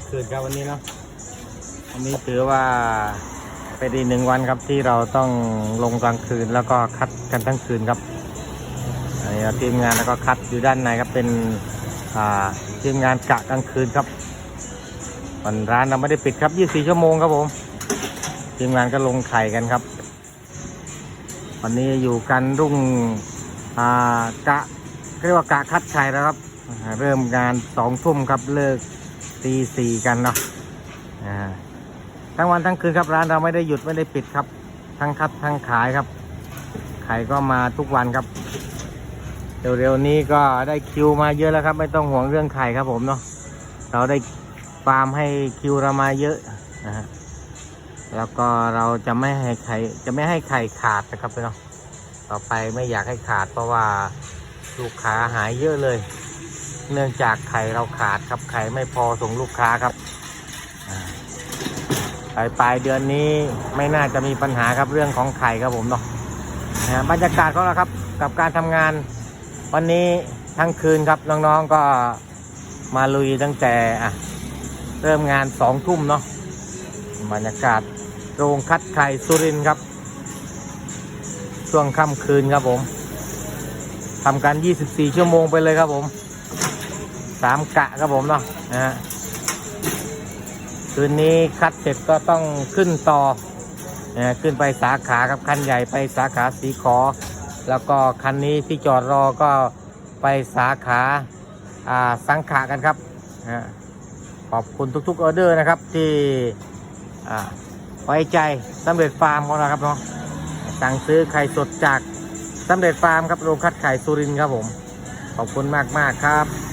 างคืนครับวันนี้เนาะวันนี้ถือว่าเป็นอีกหนึ่งวันครับที่เราต้องลงกลางคืนแล้วก็คัดกันทั้งคืนครับอันนี้ทีมงานแล้วก็คัดอยู่ด้านในครับเป็นอ่าทีมงานกะกลางคืนครับวันร้านเราไม่ได้ปิดครับ 24 ชั่วโมงครับผม ทีมงานก็ลงไข่กันครับ วันนี้อยู่กันรุ่งอากะเรียกว่ากะคัดไข่แล้วครับ เริ่มงานสองทุ่มครับเลิก ตีสี่กันเนาะทั้งวันทั้งคืนครับร้านเราไม่ได้หยุดไม่ได้ปิดครับ ทั้งคัดทั้งขายครับ ขายก็มาทุกวันครับ เร็วๆนี้ก็ได้คิวมาเยอะแล้วครับ ไม่ต้องห่วงเรื่องไข่ครับผมเนาะเราได้ฟาร์มให้คิวเรามาเยอะนะฮะแล้วก็เราจะไม่ให้ไข่จะไม่ให้ไข่ขาดนะครับพี่น้องต่อไปไม่อยากให้ขาดเพราะว่าลูกค้าหายเยอะเลย เนื่องจากไข่เราขาดครับไข่ไม่พอส่งลูกค้าครับปลายปลายเดือนนี้ไม่น่าจะมีปัญหาครับเรื่องของไข่ครับผมเนาะบรรยากาศของเราครับกับการทำงาน วันนี้ทั้งคืนครับน้องๆก็มาลุยตั้งแต่อะเริ่มงานสองทุ่มเนาะบรรยากาศโรงคัดไข่สุรินทร์ครับ ช่วงค่ำคืนครับผมทำกัน 24 ชั่วโมงไปเลยครับผม สามกะครับผมเนาะนะฮะคืนนี้คัดเสร็จก็ต้องขึ้นต่อนะขึ้นไปสาขาครับคันใหญ่ไปสาขาสีขอ แล้วก็คันนี้ที่จอดรอก็ไปสาขาอ่าสังขากันครับนะขอบคุณทุกๆออเดอร์นะครับที่อ่าไว้ใจสำเร็จฟาร์มของเราครับเนาะสั่งซื้อไข่สดจากสำเร็จฟาร์มครับโรงคัดไข่สุรินครับผม ขอบคุณมาก ๆ ครับ